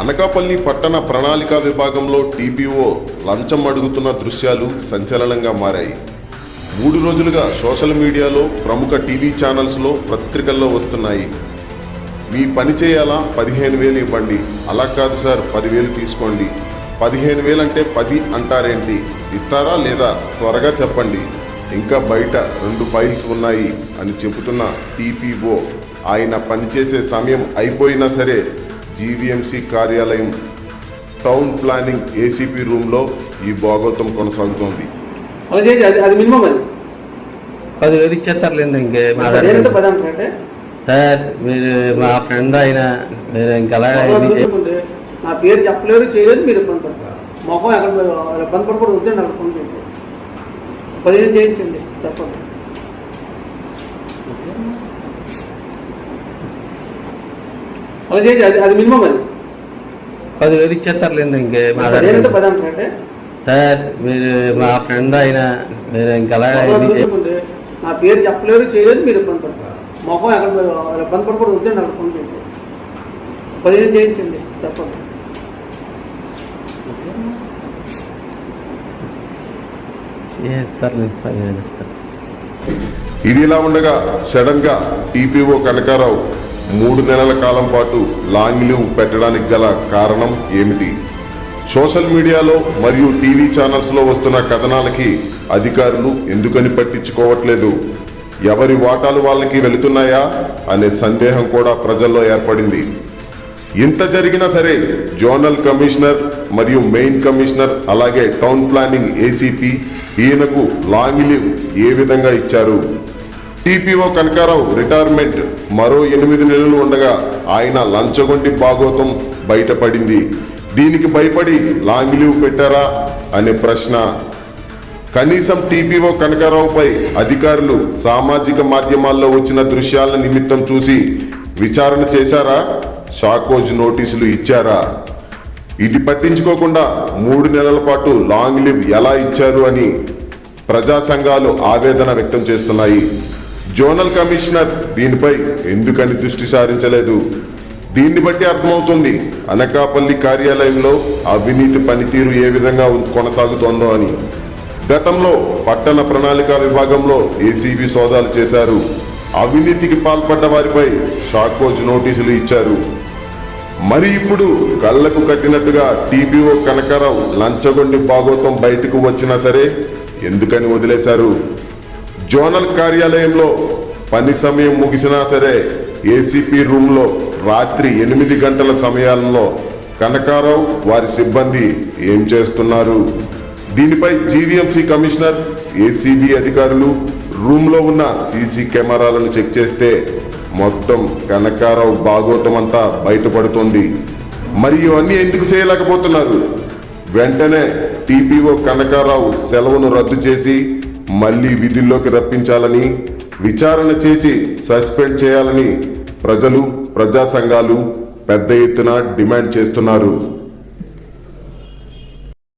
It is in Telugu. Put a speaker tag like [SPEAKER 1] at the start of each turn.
[SPEAKER 1] అనకాపల్లి పట్టణ ప్రణాళిక విభాగంలో టీపీఓ లంచం అడుగుతున్న దృశ్యాలు సంచలనంగా మారాయి. మూడు రోజులుగా సోషల్ మీడియాలో ప్రముఖ టీవీ ఛానల్స్లో పత్రికల్లో వస్తున్నాయి. మీ పని చేయాలా? పదిహేను వేలు ఇవ్వండి. అలా కాదు సార్ పదివేలు తీసుకోండి. పదిహేను వేలు అంటే పది అంటారేంటి? ఇస్తారా లేదా? త్వరగా చెప్పండి. ఇంకా బయట రెండు ఫైల్స్ ఉన్నాయి అని చెబుతున్న టీపీఓ ఆయన పనిచేసే సమయం అయిపోయినా సరే జీవీఎంసీ కార్యాలయం టౌన్ ప్లానింగ్ ఏసీపీ రూమ్లో ఈ భాగోతం కొనసాగుతోంది.
[SPEAKER 2] అది అది మినిమం అది.
[SPEAKER 3] పదివేలు ఇచ్చేస్తారులేండి ఇంకే సార్ మీరు మా ఫ్రెండ్ ఆయన మీరు ఇంకా అలా
[SPEAKER 2] మొహం
[SPEAKER 3] ఇది చే-
[SPEAKER 2] చూసుకుంటే నా పేరు చెప్పలేరు చేయలేదు మీరు ఇబ్బంది పడతారు. మొహం ఎక్కడ మీరు ఇబ్బంది పడకూడదు వద్దండి అక్కడ ఫోన్ చేయండి. పదిహేను చేయించండి చెప్పండి అలా చేసి అది అది మినిమం అది.
[SPEAKER 3] పదివేలు ఇచ్చేస్తారులేండి ఇంకే
[SPEAKER 2] అదేంటే పది అంటారంటే
[SPEAKER 3] సార్ మీరు మా ఫ్రెండ్ ఆయన మీరు ఇంకా అలా
[SPEAKER 2] మొహం
[SPEAKER 3] ఇది చే-
[SPEAKER 2] చూసుకుంటే నా పేరు చెప్పలేరు చేయలేదు మీరు ఇబ్బంది పడతారు. మొహం ఎక్కడ మీరు ఇబ్బంది పడకూడదు వద్దండి అక్కడ ఫోన్ చేయండి. పదిహేను చేయించండి చెప్పండి.
[SPEAKER 3] చేస్తారులేండి పదివేలు ఇస్తారు.
[SPEAKER 1] ఇది ఇలా ఉండగా సడన్గా టీపీఓ కనకారావు మూడు నెలల కాలం పాటు లాంగ్ లీవ్ పెట్టడానికి గల కారణం ఏమిటి? సోషల్ మీడియాలో మరియు టీవీ ఛానల్స్లో వస్తున్న కథనాలకి అధికారులు ఎందుకని పట్టించుకోవట్లేదు? ఎవరి వాటాలు వాళ్ళకి వెళుతున్నాయా? అనే సందేహం కూడా ప్రజల్లో ఏర్పడింది. ఇంత జరిగినా సరే జోనల్ కమిషనర్ మరియు మెయిన్ కమిషనర్ అలాగే టౌన్ ప్లానింగ్ ఏసీపీ ఈయనకు లాంగ్ లీవ్ ఏ విధంగా ఇచ్చారు? టీపీఓ కనకారావు రిటైర్మెంట్ మరో ఎనిమిది నెలలు ఉండగా ఆయన లంచగొండి భాగోతం బయటపడింది. దీనికి భయపడి లాంగ్ లీవ్ పెట్టారా? అనే ప్రశ్న. కనీసం టీపీఓ కనకారావుపై అధికారులు సామాజిక మాధ్యమాల్లో వచ్చిన దృశ్యాల నిమిత్తం చూసి విచారణ చేశారా? షాకోజ్ నోటీసులు ఇచ్చారా? ఇది పట్టించుకోకుండా మూడు నెలల పాటు లాంగ్ లీవ్ ఎలా ఇచ్చారు అని ప్రజా సంఘాలు ఆవేదన వ్యక్తం చేస్తున్నాయి. జోనల్ కమిషనర్ దీనిపై ఎందుకని దృష్టి సారించలేదు? దీన్ని బట్టి అర్థమవుతుంది అనకాపల్లి కార్యాలయంలో అవినీతి పనితీరు ఏ విధంగా కొనసాగుతోందో అని. గతంలో పట్టణ ప్రణాళిక విభాగంలో ఏసీబీ సోదాలు చేశారు. అవినీతికి పాల్పడ్డ వారిపై షాకోజ్ నోటీసులు ఇచ్చారు. మరి ఇప్పుడు కళ్ళకు కట్టినట్టుగా టీపీఓ కనకారావు లంచగొండి భాగోతం బయటకు వచ్చినా సరే ఎందుకని వదిలేశారు? జోనల్ కార్యాలయంలో పని సమయం ముగిసినా సరే ఏసీపీ రూమ్లో రాత్రి ఎనిమిది గంటల సమయాల్లో కనకారావు వారి సిబ్బంది ఏం చేస్తున్నారు? దీనిపై జీవీఎంసీ కమిషనర్ ఏసీబీ అధికారులు రూమ్లో ఉన్న సీసీ కెమెరాలను చెక్ చేస్తే మొత్తం కనకారావు భాగోతం అంతా బయటపడుతోంది. మరి ఇవన్నీ ఎందుకు చేయలేకపోతున్నారు? వెంటనే టీపీఓ కనకారావు సెలవును రద్దు చేసి మళ్ళీ విధుల్లోకి రప్పించాలని విచారణ చేసి సస్పెండ్ చేయాలని ప్రజలు ప్రజా సంఘాలు పెద్ద ఎత్తున డిమాండ్ చేస్తున్నారు.